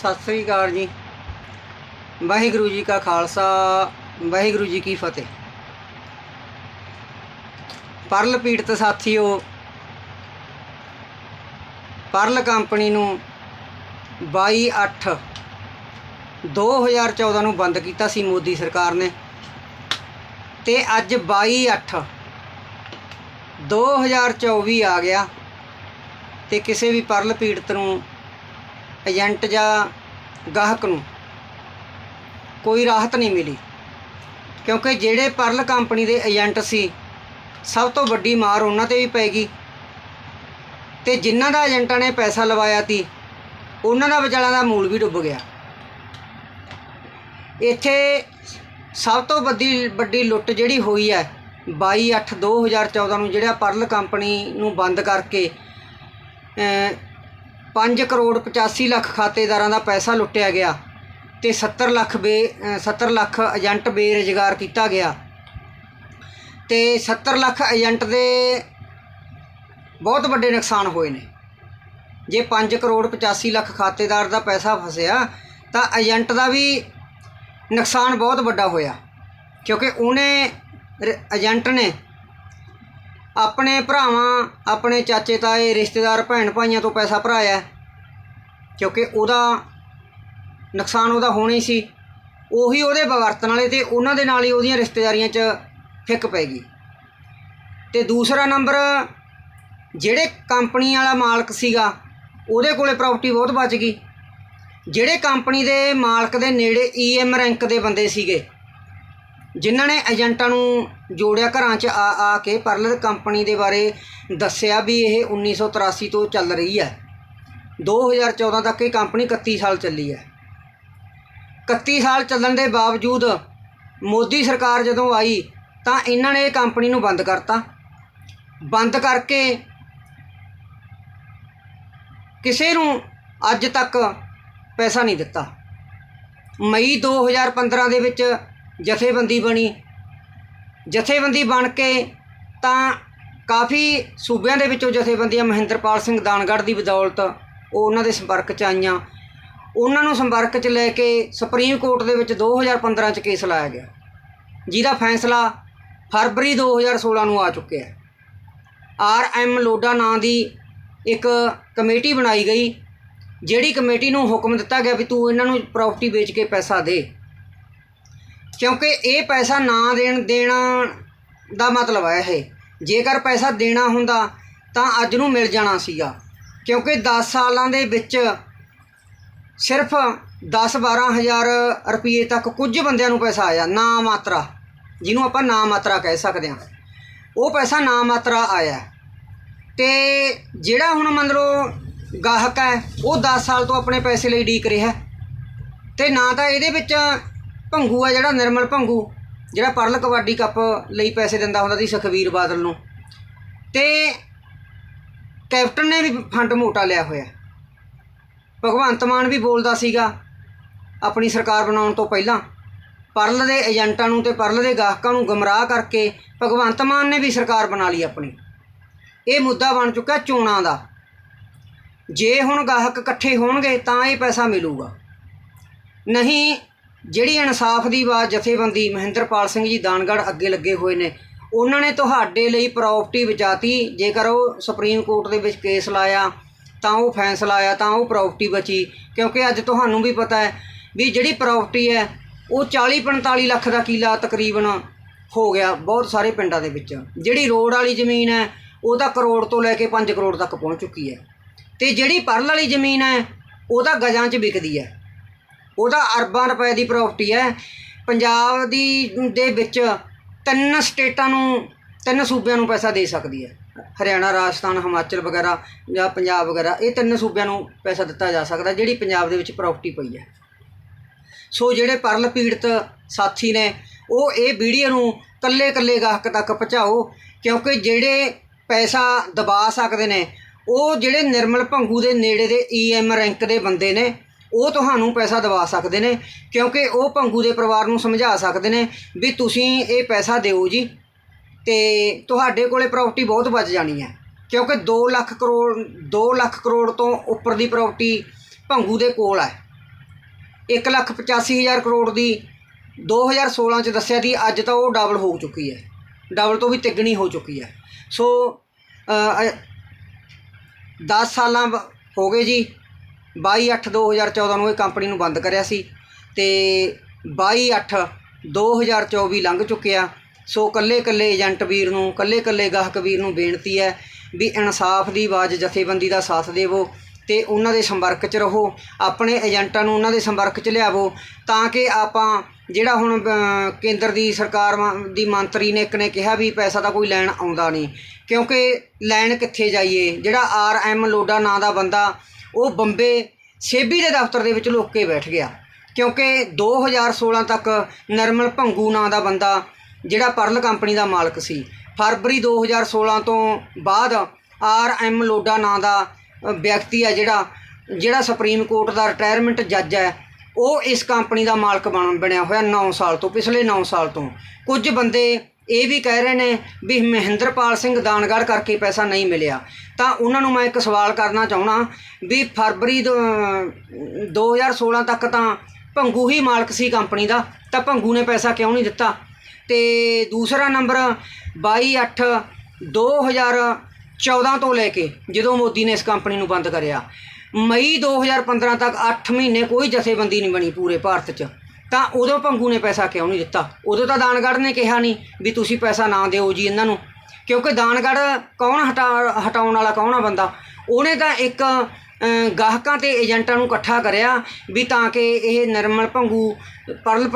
ਸਤਿ ਸ੍ਰੀ ਅਕਾਲ ਜੀ। ਵਾਹਿਗੁਰੂ ਜੀ ਕਾ ਖਾਲਸਾ, ਵਾਹਿਗੁਰੂ ਜੀ ਕੀ ਫਤਿਹ। ਪਰਲ ਪੀੜਤ ਸਾਥੀਓ, ਪਰਲ ਕੰਪਨੀ ਨੂੰ 22 8 2014 ਨੂੰ ਬੰਦ ਕੀਤਾ ਸੀ ਮੋਦੀ ਸਰਕਾਰ ਨੇ ਤੇ ਅੱਜ 22 8 2024 ਆ ਗਿਆ ਤੇ ਕਿਸੇ ਵੀ ਪਰਲ ਪੀੜਤ ਨੂੰ ਏਜੰਟ ਜਾਂ ਗਾਹਕ ਨੂੰ ਕੋਈ ਰਾਹਤ ਨਹੀਂ ਮਿਲੀ। ਕਿਉਂਕਿ ਜਿਹੜੇ ਪਰਲ ਕੰਪਨੀ ਦੇ ਏਜੰਟ ਸੀ, ਸਭ ਤੋਂ ਵੱਡੀ ਮਾਰ ਉਹਨਾਂ ਤੇ ਵੀ ਪੈ ਗਈ। ਤੇ ਜਿਨ੍ਹਾਂ ਦਾ ਏਜੰਟਾਂ ਨੇ ਪੈਸਾ ਲਵਾਇਆ ਸੀ, ਉਹਨਾਂ ਦਾ ਵਿਚਾਲਿਆਂ ਦਾ ਮੂਲ ਵੀ ਡੁੱਬ ਗਿਆ। ਇੱਥੇ ਸਭ ਤੋਂ ਵੱਡੀ ਵੱਡੀ ਲੁੱਟ ਜਿਹੜੀ ਹੋਈ ਹੈ 22 8 2014 ਨੂੰ ਜਿਹੜਾ ਪਰਲ ਕੰਪਨੀ ਨੂੰ ਬੰਦ ਕਰਕੇ 5 ਕਰੋੜ 85 ਲੱਖ ਖਾਤੇਦਾਰਾਂ ਦਾ ਪੈਸਾ ਲੁੱਟਿਆ ਗਿਆ ਤੇ 70 ਲੱਖ ਬੇ ਅ, 70 ਲੱਖ ਏਜੰਟ ਬੇਰੁਜ਼ਗਾਰ ਕੀਤਾ ਗਿਆ। ਤੇ 70 ਲੱਖ ਏਜੰਟ ਦੇ ਬਹੁਤ ਵੱਡੇ ਨੁਕਸਾਨ ਹੋਏ ਨੇ। ਜੇ 5 ਕਰੋੜ 85 ਲੱਖ ਖਾਤੇਦਾਰ ਦਾ ਪੈਸਾ ਫਸਿਆ ਤਾਂ ਏਜੰਟ ਦਾ ਵੀ ਨੁਕਸਾਨ ਬਹੁਤ ਵੱਡਾ ਹੋਇਆ ਕਿਉਂਕਿ ਉਹਨੇ ਏਜੰਟ ਨੇ ਆਪਣੇ ਭਰਾਵਾਂ, ਆਪਣੇ ਚਾਚੇ, ਤਾਏ, ਰਿਸ਼ਤੇਦਾਰ, ਭੈਣ ਭਾਈਆਂ ਤੋਂ ਪੈਸਾ ਭਰਾਇਆ ਕਿਉਂਕਿ ਉਹਦਾ ਨੁਕਸਾਨ ਉਹਦਾ ਹੋਣਾ ਹੀ ਸੀ। ਉਹੀ ਉਹਦੇ ਵਰਤਣ ਵਾਲੇ ਤੇ ਉਹਨਾਂ ਦੇ ਨਾਲ ਹੀ ਉਹਦੀਆਂ ਰਿਸ਼ਤੇਦਾਰੀਆਂ 'ਚ ਫਿੱਕ ਪੈ ਗਈ। ਤੇ ਦੂਸਰਾ ਨੰਬਰ, ਜਿਹੜੇ ਕੰਪਨੀ ਵਾਲਾ ਮਾਲਕ ਸੀਗਾ, ਉਹਦੇ ਕੋਲੇ ਪ੍ਰਾਪਰਟੀ ਬਹੁਤ ਬਚ ਗਈ। ਜਿਹੜੇ ਕੰਪਨੀ ਦੇ ਮਾਲਕ ਦੇ ਨੇੜੇ ਈਐਮ ਰੈਂਕ ਦੇ ਬੰਦੇ ਸੀਗੇ ਜਿਨ੍ਹਾਂ ਨੇ ਏਜੰਟਾਂ ਨੂੰ ਜੋੜਿਆ ਘਰਾਂ 'ਚ ਆ ਆ ਕੇ ਪਰਲ ਕੰਪਨੀ ਦੇ ਬਾਰੇ ਦੱਸਿਆ ਵੀ ਇਹ 1983 ਤੋਂ ਚੱਲ ਰਹੀ ਹੈ। 2014 ਤੱਕ ਇਹ ਕੰਪਨੀ 31 ਸਾਲ ਚੱਲੀ ਹੈ। 31 ਸਾਲ ਚੱਲਣ ਦੇ ਬਾਵਜੂਦ ਮੋਦੀ ਸਰਕਾਰ ਜਦੋਂ ਆਈ ਤਾਂ ਇਹਨਾਂ ਨੇ ਇਹ ਕੰਪਨੀ ਨੂੰ ਬੰਦ ਕਰਤਾ। ਬੰਦ ਕਰਕੇ ਕਿਸੇ ਨੂੰ ਅੱਜ ਤੱਕ ਪੈਸਾ ਨਹੀਂ ਦਿੱਤਾ। ਮਈ 2015 ਦੇ ਵਿੱਚ ਜਥੇਬੰਦੀ ਬਣੀ। ਜਥੇਬੰਦੀ ਬਣ ਕੇ ਤਾਂ ਕਾਫੀ ਸੂਬਿਆਂ ਦੇ ਵਿੱਚੋਂ ਜਥੇਬੰਦੀਆਂ ਮਹਿੰਦਰਪਾਲ ਸਿੰਘ ਦਾਨਗੜ੍ਹ ਦੀ ਬਦੌਲਤ ਉਹ ਉਹਨਾਂ ਦੇ ਸੰਪਰਕ 'ਚ ਆਈਆਂ। ਉਹਨਾਂ ਨੂੰ ਸੰਪਰਕ 'ਚ ਲੈ ਕੇ ਸੁਪਰੀਮ ਕੋਰਟ ਦੇ ਵਿੱਚ 2015 'ਚ ਕੇਸ ਲਾਇਆ ਗਿਆ। ਜਿਹਦਾ ਫੈਸਲਾ ਫਰਵਰੀ 2016 ਨੂੰ ਆ ਚੁੱਕਿਆ ਹੈ। ਆਰ ਐਮ ਲੋਡਾ ਨਾਂ ਦੀ ਇੱਕ ਕਮੇਟੀ ਬਣਾਈ ਗਈ। ਜਿਹੜੀ ਕਮੇਟੀ ਨੂੰ ਹੁਕਮ ਦਿੱਤਾ ਗਿਆ ਵੀ ਤੂੰ ਇਹਨਾਂ ਨੂੰ ਪ੍ਰਾਪਰਟੀ ਵੇਚ ਕੇ ਪੈਸਾ ਦੇ। ਕਿਉਂਕਿ ਇਹ ਪੈਸਾ ਨਾ ਦੇਣ, ਦੇਣਾ ਦਾ ਮਤਲਬ ਹੈ ਇਹ। ਜੇਕਰ ਪੈਸਾ ਦੇਣਾ ਹੁੰਦਾ, ਤਾਂ ਅੱਜ ਨੂੰ ਮਿਲ ਜਾਣਾ ਸੀਗਾ। ਕਿਉਂਕਿ 10 ਸਾਲਾਂ ਦੇ ਵਿੱਚ ਸਿਰਫ 10-12 ਹਜ਼ਾਰ ਰੁਪਏ ਤੱਕ ਕੁਝ ਬੰਦਿਆਂ ਨੂੰ ਪੈਸਾ ਆਇਆ ਨਾ ਮਾਤਰਾ ਜਿਹਨੂੰ ਆਪਾਂ ਨਾ ਮਾਤਰਾ ਕਹਿ ਸਕਦੇ ਹਾਂ। ਉਹ ਪੈਸਾ ਨਾ ਮਾਤਰਾ ਆਇਆ। ਤੇ ਜਿਹੜਾ ਹੁਣ ਮੰਨ ਲਓ ਗਾਹਕ ਹੈ, ਉਹ 10 ਸਾਲ ਤੋਂ ਆਪਣੇ ਪੈਸੇ ਲਈ ਡੀਕ ਰਿਹਾ ਤੇ ਨਾ ਤਾਂ ਇਹਦੇ ਵਿੱਚ ਭੰਗੂ ਆ ਜਿਹੜਾ, ਨਿਰਮਲ ਭੰਗੂ, ਜਿਹੜਾ ਪਰਲ ਕਬੱਡੀ ਕੱਪ ਲਈ ਪੈਸੇ ਦਿੰਦਾ ਹੁੰਦਾ ਸੀ ਸੁਖਵੀਰ ਬਾਦਲ ਨੂੰ। ਤੇ ਕੈਪਟਨ ਨੇ ਵੀ ਫੰਡ ਮੋਟਾ ਲਿਆ ਹੋਇਆ। ਭਗਵੰਤ ਮਾਨ ਵੀ ਬੋਲਦਾ ਸੀਗਾ ਆਪਣੀ ਸਰਕਾਰ ਬਣਾਉਣ ਤੋਂ ਪਹਿਲਾਂ। ਪਰਲ ਦੇ ਏਜੰਟਾਂ ਨੂੰ ਤੇ ਪਰਲ ਦੇ ਗਾਹਕਾਂ ਨੂੰ ਗਮਰਾਹ ਕਰਕੇ ਭਗਵੰਤ ਮਾਨ ਨੇ ਵੀ ਸਰਕਾਰ ਬਣਾ ਲਈ ਆਪਣੀ। ਇਹ ਮੁੱਦਾ ਬਣ ਚੁੱਕਾ ਚੋਣਾਂ ਦਾ। ਜੇ ਹੁਣ ਗਾਹਕ ਇਕੱਠੇ ਹੋਣਗੇ ਤਾਂ ਇਹ ਪੈਸਾ ਮਿਲੂਗਾ। ਨਹੀਂ ਜਿਹੜੀ ਇਨਸਾਫ ਦੀ ਆਵਾਜ਼ ਜਥੇਬੰਦੀ ਮਹਿੰਦਰਪਾਲ ਸਿੰਘ ਜੀ ਦਾਨਗੜ੍ਹ ਅੱਗੇ ਲੱਗੇ ਹੋਏ ਨੇ, ਉਹਨਾਂ ਨੇ ਤੁਹਾਡੇ ਲਈ ਪ੍ਰਾਪਰਟੀ ਬਚਾਤੀ। ਜੇਕਰ ਉਹ ਸੁਪਰੀਮ ਕੋਰਟ ਦੇ ਵਿੱਚ ਕੇਸ ਲਾਇਆ, ਤਾਂ ਉਹ ਫੈਸਲਾ ਆਇਆ, ਤਾਂ ਉਹ ਪ੍ਰਾਪਰਟੀ ਬਚੀ। ਕਿਉਂਕਿ ਅੱਜ ਤੁਹਾਨੂੰ ਵੀ ਪਤਾ ਹੈ ਵੀ ਜਿਹੜੀ ਪ੍ਰਾਪਰਟੀ ਹੈ, ਉਹ 40 45 ਲੱਖ ਦਾ ਕਿਲਾ ਤਕਰੀਬਨ ਹੋ ਗਿਆ ਬਹੁਤ ਸਾਰੇ ਪਿੰਡਾਂ ਦੇ ਵਿੱਚ। ਜਿਹੜੀ ਰੋਡ ਵਾਲੀ ਜ਼ਮੀਨ ਹੈ, ਉਹ ਤਾਂ ਕਰੋੜ ਤੋਂ ਲੈ ਕੇ 5 ਕਰੋੜ ਤੱਕ ਪਹੁੰਚ ਚੁੱਕੀ ਹੈ। ਤੇ ਜਿਹੜੀ ਪਰਲ ਵਾਲੀ ਜ਼ਮੀਨ ਹੈ, ਉਹ ਤਾਂ ਗਜਾਂ 'ਚ ਵਿਕਦੀ ਹੈ। ਉਹਦਾ ਅਰਬਾਂ ਰੁਪਏ ਦੀ ਪ੍ਰਾਪਰਟੀ ਹੈ। ਪੰਜਾਬ ਦੀ, ਦੇ ਵਿੱਚ ਤਿੰਨ ਸਟੇਟਾਂ ਨੂੰ, ਤਿੰਨ ਸੂਬਿਆਂ ਨੂੰ ਪੈਸਾ ਦੇ ਸਕਦੀ ਹੈ। ਹਰਿਆਣਾ, ਰਾਜਸਥਾਨ, ਹਿਮਾਚਲ ਵਗੈਰਾ ਜਾਂ ਪੰਜਾਬ ਵਗੈਰਾ, ਇਹ ਤਿੰਨ ਸੂਬਿਆਂ ਨੂੰ ਪੈਸਾ ਦਿੱਤਾ ਜਾ ਸਕਦਾ ਜਿਹੜੀ ਪੰਜਾਬ ਦੇ ਵਿੱਚ ਪ੍ਰਾਪਰਟੀ ਪਈ ਹੈ। ਸੋ ਜਿਹੜੇ ਪਰਲ ਪੀੜਤ ਸਾਥੀ ਨੇ, ਉਹ ਇਹ ਵੀਡੀਓ ਨੂੰ ਕੱਲੇ ਕੱਲੇ ਗਾਹਕ ਤੱਕ ਪਹੁੰਚਾਓ, ਕਿਉਂਕਿ ਜਿਹੜੇ ਪੈਸਾ ਦਬਾ ਸਕਦੇ ਨੇ, ਉਹ ਜਿਹੜੇ ਨਿਰਮਲ ਭੰਗੂ ਦੇ ਨੇੜੇ ਦੇ ਈਐਮ ਰੈਂਕ ਦੇ ਬੰਦੇ ਨੇ ਉਹ ਤੁਹਾਨੂੰ ਪੈਸਾ ਦਿਵਾ ਸਕਦੇ ਨੇ, ਕਿਉਂਕਿ ਉਹ ਭੰਗੂ ਦੇ ਪਰਿਵਾਰ ਨੂੰ ਸਮਝਾ ਸਕਦੇ ਨੇ ਵੀ ਤੁਸੀਂ ਇਹ ਪੈਸਾ ਦਿਓ ਜੀ। ਤੇ ਤੁਹਾਡੇ ਕੋਲੇ ਪ੍ਰਾਪਰਟੀ ਬਹੁਤ ਬਚ ਜਾਣੀ ਹੈ, ਕਿਉਂਕਿ 2 ਲੱਖ ਕਰੋੜ 2 ਲੱਖ ਕਰੋੜ ਤੋਂ ਉੱਪਰ ਦੀ ਪ੍ਰਾਪਰਟੀ ਭੰਗੂ ਦੇ ਕੋਲ ਹੈ। 185000 ਕਰੋੜ ਦੀ 2016 ਚ ਦੱਸਿਆ ਸੀ ਅੱਜ ਤਾਂ ਉਹ ਡਬਲ ਹੋ ਚੁੱਕੀ ਹੈ ਡਬਲ ਤੋਂ ਵੀ ਤਿੱਗਣੀ ਹੋ ਚੁੱਕੀ ਹੈ। ਸੋ 10 ਸਾਲਾਂ ਬ- ਹੋ ਗਏ ਜੀ। 22/8/2014 ਨੂੰ ਇਹ ਕੰਪਨੀ ਨੂੰ ਬੰਦ ਕਰਿਆ ਸੀ ਤੇ 22/8/2024 ਲੰਘ ਚੁੱਕਿਆ। ਸੋ ਕੱਲੇ ਕੱਲੇ ਏਜੰਟ ਵੀਰ ਨੂੰ, ਕੱਲੇ ਕੱਲੇ ਗਾਹਕ ਵੀਰ ਨੂੰ ਬੇਨਤੀ ਹੈ ਵੀ ਇਨਸਾਫ ਦੀ ਆਵਾਜ਼, ਜਥੇਬੰਦੀ ਦਾ ਸਾਥ ਦੇਵੋ ਤੇ ਉਹਨਾਂ ਦੇ ਸੰਪਰਕ 'ਚ ਰਹੋ, ਆਪਣੇ ਏਜੰਟਾਂ ਨੂੰ ਉਹਨਾਂ ਦੇ ਸੰਪਰਕ 'ਚ ਲਿਆਵੋ ਤਾਂ ਕਿ ਆਪਾਂ ਜਿਹੜਾ ਹੁਣ ਕੇਂਦਰ ਦੀ ਸਰਕਾਰ ਦੀ ਮੰਤਰੀ ਨੇ ਇੱਕ ਨੇ ਕਿਹਾ ਵੀ ਪੈਸਾ ਤਾਂ ਕੋਈ ਲੈਣ ਆਉਂਦਾ ਨਹੀਂ। ਕਿਉਂਕਿ ਲੈਣ ਕਿੱਥੇ ਜਾਈਏ? ਜਿਹੜਾ ਆਰ ਐਮ ਲੋਡਾ ਨਾਂ ਦਾ ਬੰਦਾ ਉਹ ਬੰਬੇ ਸੇਬੀ ਦੇ ਦਫ਼ਤਰ ਦੇ ਵਿੱਚ ਲੁੱਕ ਕੇ ਬੈਠ ਗਿਆ। ਕਿਉਂਕਿ 2016 ਤੱਕ ਨਰਮਲ ਭੰਗੂ ਨਾਂ ਦਾ ਬੰਦਾ, ਜਿਹੜਾ ਪਰਲ ਕੰਪਨੀ ਦਾ ਮਾਲਕ ਸੀ, ਫਰਵਰੀ 2016 ਤੋਂ ਬਾਅਦ ਆਰ ਐਮ ਲੋਡਾ ਨਾਂ ਦਾ ਵਿਅਕਤੀ ਹੈ ਜਿਹੜਾ ਜਿਹੜਾ ਸੁਪਰੀਮ ਕੋਰਟ ਦਾ ਰਿਟਾਇਰਮੈਂਟ ਜੱਜ ਹੈ, ਉਹ ਇਸ ਕੰਪਨੀ ਦਾ ਮਾਲਕ ਬਣ, ਬਣਿਆ ਹੋਇਆ 9 ਸਾਲ ਤੋਂ, ਪਿਛਲੇ 9 ਸਾਲ ਤੋਂ। ਕੁਝ ਬੰਦੇ ਇਹ ਵੀ ਕਹਿ ਰਹੇ ਨੇ ਵੀ ਮਹਿੰਦਰਪਾਲ ਸਿੰਘ ਦਾਨਗੜ੍ਹ ਕਰਕੇ ਪੈਸਾ ਨਹੀਂ ਮਿਲਿਆ। ਤਾਂ ਉਹਨਾਂ ਨੂੰ ਮੈਂ ਇੱਕ ਸਵਾਲ ਕਰਨਾ ਚਾਹਣਾ ਵੀ ਫਰਵਰੀ ਦੋ- 2016 ਤੱਕ ਤਾਂ ਭੰਗੂ ਹੀ ਮਾਲਕ ਸੀ ਕੰਪਨੀ ਦਾ, ਤਾਂ ਭੰਗੂ ਨੇ ਪੈਸਾ ਕਿਉਂ ਨਹੀਂ ਦਿੱਤਾ? ਤੇ ਦੂਸਰਾ ਨੰਬਰ 22 8 2014 ਤੋਂ ਲੈ ਕੇ ਜਦੋਂ ਮੋਦੀ ਨੇ ਇਸ ਕੰਪਨੀ ਨੂੰ ਬੰਦ ਕਰਿਆ, ਮਈ 2015 ਤੱਕ 8 ਮਹੀਨੇ ਕੋਈ ਜਥੇਬੰਦੀ ਨਹੀਂ ਬਣੀ ਪੂਰੇ ਭਾਰਤ 'ਚ। ਤਾਂ ਉਦੋਂ ਭੰਗੂ ਨੇ ਪੈਸਾ ਕਿਉਂ ਨਹੀਂ ਦਿੱਤਾ? ਉਦੋਂ ਤਾਂ ਦਾਨਗੜ੍ਹ ਨੇ ਕਿਹਾ ਨਹੀਂ ਵੀ ਤੁਸੀਂ ਪੈਸਾ ਨਾ ਦਿਓ ਜੀ ਇਹਨਾਂ ਨੂੰ। ਕਿਉਂਕਿ ਦਾਨਗੜ੍ਹ ਕੌਣ ਹਟਾ, ਹਟਾਉਣ ਵਾਲਾ ਕੌਣ ਆ ਬੰਦਾ? ਉਹਨੇ ਤਾਂ ਇੱਕ ਗਾਹਕਾਂ ਤੇ ਏਜੰਟਾਂ ਨੂੰ ਇਕੱਠਾ ਕਰਿਆ ਵੀ ਤਾਂ ਕਿ ਇਹ ਨਿਰਮਲ ਭੰਗੂ ਪਰਲ